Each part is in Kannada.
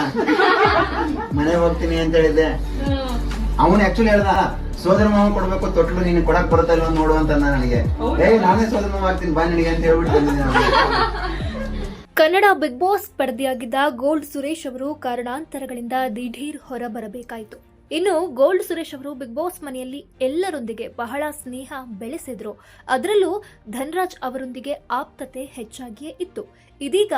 ಮನೆಗೆ ಹೋಗ್ತೀನಿ ಅಂತ ಹೇಳಿದ್ದೆ. ಅವನು ಆಕ್ಚುಲಿ ಹೇಳ್ದ ಸೋದರ ಮಾವ ಕೊಡ್ಬೇಕು ತೊಟ್ಲು ನೀನು ಕೊಡಕ್ ಬರುತ್ತಾ ಇಲ್ವಾ ನೋಡು ಅಂತ ನನಗೆ. ಏ ನಾನೇ ಸೋದರ ಮಾವ ಆಗ್ತೀನಿ ಬಾ ನಿನಗೆ ಅಂತ ಹೇಳ್ಬಿಟ್ಟು ಬಂದಿದ್ದೆ ನಾನು. ಕನ್ನಡ ಬಿಗ್ ಬಾಸ್ ಸ್ಪರ್ಧಿಯಾಗಿದ್ದ ಗೋಲ್ಡ್ ಸುರೇಶ್ ಅವರು ಕಾರಣಾಂತರಗಳಿಂದ ದಿಢೀರ್ ಹೊರಬರಬೇಕಾಯಿತು. ಇನ್ನು ಗೋಲ್ಡ್ ಸುರೇಶ್ ಅವರು ಬಿಗ್ ಬಾಸ್ ಮನೆಯಲ್ಲಿ ಎಲ್ಲರೊಂದಿಗೆ ಬಹಳ ಸ್ನೇಹ ಬೆಳೆಸಿದ್ರು. ಅದರಲ್ಲೂ ಧನ್ರಾಜ್ ಅವರೊಂದಿಗೆ ಆಪ್ತತೆ ಹೆಚ್ಚಾಗಿಯೇ ಇತ್ತು. ಇದೀಗ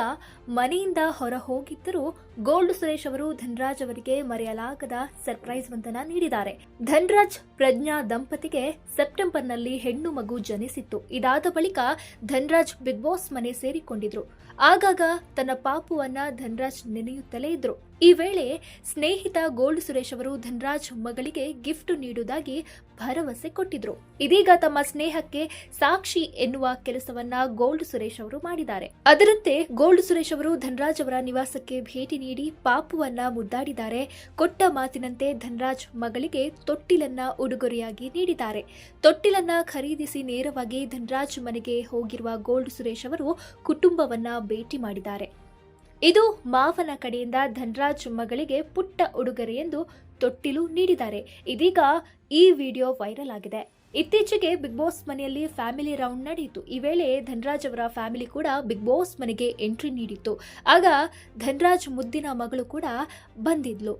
ಮನೆಯಿಂದ ಹೊರ ಹೋಗಿದ್ದರೂ ಗೋಲ್ಡ್ ಸುರೇಶ್ ಅವರು ಧನ್ರಾಜ್ ಅವರಿಗೆ ಮರೆಯಲಾಗದ ಸರ್ಪ್ರೈಸ್ ಒಂದನ್ನ ನೀಡಿದ್ದಾರೆ. ಧನ್ರಾಜ್ ಪ್ರಜ್ಞಾ ದಂಪತಿಗೆ ಸೆಪ್ಟೆಂಬರ್ನಲ್ಲಿ ಹೆಣ್ಣು ಮಗು ಜನಿಸಿತ್ತು. ಇದಾದ ಬಳಿಕ ಧನ್ರಾಜ್ ಬಿಗ್ ಬಾಸ್ ಮನೆ ಸೇರಿಕೊಂಡಿದ್ರು. ಆಗಾಗ ತನ್ನ ಪಾಪುವನ್ನ ಧನ್ರಾಜ್ ನೆನೆಯುತ್ತಲೇ ಇದ್ರು. ಈ ವೇಳೆ ಸ್ನೇಹಿತ ಗೋಲ್ಡ್ ಸುರೇಶ್ ಅವರು ಧನ್ರಾಜ್ ಮಗಳಿಗೆ ಗಿಫ್ಟ್ ನೀಡುವುದಾಗಿ ಭರವಸೆ ಕೊಟ್ಟಿದ್ರು. ಇದೀಗ ತಮ್ಮ ಸ್ನೇಹಕ್ಕೆ ಸಾಕ್ಷಿ ಎನ್ನುವ ಕೆಲಸವನ್ನ ಗೋಲ್ಡ್ ಸುರೇಶ್ ಅವರು ಮಾಡಿದ್ದಾರೆ. ಅದರಂತೆ ಗೋಲ್ಡ್ ಸುರೇಶ್ ಅವರು ಧನ್ರಾಜ್ ಅವರ ನಿವಾಸಕ್ಕೆ ಭೇಟಿ ನೀಡಿ ಪಾಪುವನ್ನ ಮುದ್ದಾಡಿದ್ದಾರೆ. ಕೊಟ್ಟ ಮಾತಿನಂತೆ ಧನ್ರಾಜ್ ಮಗಳಿಗೆ ತೊಟ್ಟಿಲನ್ನ ಉಡುಗೊರೆಯಾಗಿ ನೀಡಿದ್ದಾರೆ. ತೊಟ್ಟಿಲನ್ನ ಖರೀದಿಸಿ ನೇರವಾಗಿ ಧನ್ರಾಜ್ ಮನೆಗೆ ಹೋಗಿರುವ ಗೋಲ್ಡ್ ಸುರೇಶ್ ಅವರು ಕುಟುಂಬವನ್ನ ಭೇಟಿ ಮಾಡಿದ್ದಾರೆ. ಇದು ಮಾವನ ಕಡೆಯಿಂದ ಧನ್ರಾಜ್ ಮಗಳಿಗೆ ಪುಟ್ಟ ಉಡುಗೊರೆ ಎಂದು ತೊಟ್ಟಿಲು ನೀಡಿದ್ದಾರೆ. ಇದೀಗ ಈ ವಿಡಿಯೋ ವೈರಲ್ ಆಗಿದೆ. ಇತ್ತೀಚೆಗೆ ಬಿಗ್ ಬಾಸ್ ಮನೆಯಲ್ಲಿ ಫ್ಯಾಮಿಲಿ ರೌಂಡ್ ನಡೆಯಿತು. ಈ ವೇಳೆ ಧನ್ರಾಜ್ ಅವರ ಫ್ಯಾಮಿಲಿ ಕೂಡ ಬಿಗ್ ಬಾಸ್ ಮನೆಗೆ ಎಂಟ್ರಿ ನೀಡಿತ್ತು. ಆಗ ಧನ್ರಾಜ್ ಮುದ್ದಿನ ಮಗಳು ಕೂಡ ಬಂದಿದ್ಲು.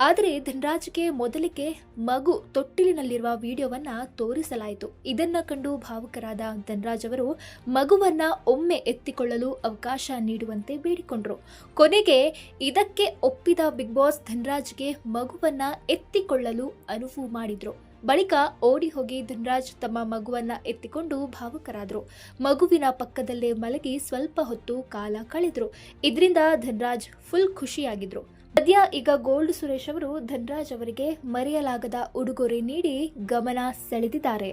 ಆದರೆ ಧನ್ರಾಜ್ಗೆ ಮೊದಲಿಗೆ ಮಗು ತೊಟ್ಟಿಲಿನಲ್ಲಿರುವ ವಿಡಿಯೋವನ್ನ ತೋರಿಸಲಾಯಿತು. ಇದನ್ನ ಕಂಡು ಭಾವುಕರಾದ ಧನ್ರಾಜ್ ಅವರು ಮಗುವನ್ನ ಒಮ್ಮೆ ಎತ್ತಿಕೊಳ್ಳಲು ಅವಕಾಶ ನೀಡುವಂತೆ ಬೇಡಿಕೊಂಡರು. ಕೊನೆಗೆ ಇದಕ್ಕೆ ಒಪ್ಪಿದ ಬಿಗ್ ಬಾಸ್ ಧನ್ರಾಜ್ಗೆ ಮಗುವನ್ನ ಎತ್ತಿಕೊಳ್ಳಲು ಅನುವು ಮಾಡಿದ್ರು. ಬಳಿಕ ಓಡಿ ಹೋಗಿ ಧನ್ರಾಜ್ ತಮ್ಮ ಮಗುವನ್ನ ಎತ್ತಿಕೊಂಡು ಭಾವುಕರಾದರು. ಮಗುವಿನ ಪಕ್ಕದಲ್ಲೇ ಮಲಗಿ ಸ್ವಲ್ಪ ಹೊತ್ತು ಕಾಲ ಕಳೆದರು. ಇದರಿಂದ ಧನ್ರಾಜ್ ಫುಲ್ ಖುಷಿಯಾಗಿದ್ರು. ಸದ್ಯ ಈಗ ಗೋಲ್ಡ್ ಸುರೇಶ್ ಅವರು ಧನ್ರಾಜ್ ಅವರಿಗೆ ಮರೆಯಲಾಗದ ಉಡುಗೊರೆ ನೀಡಿ ಗಮನ ಸೆಳೆದಿದ್ದಾರೆ.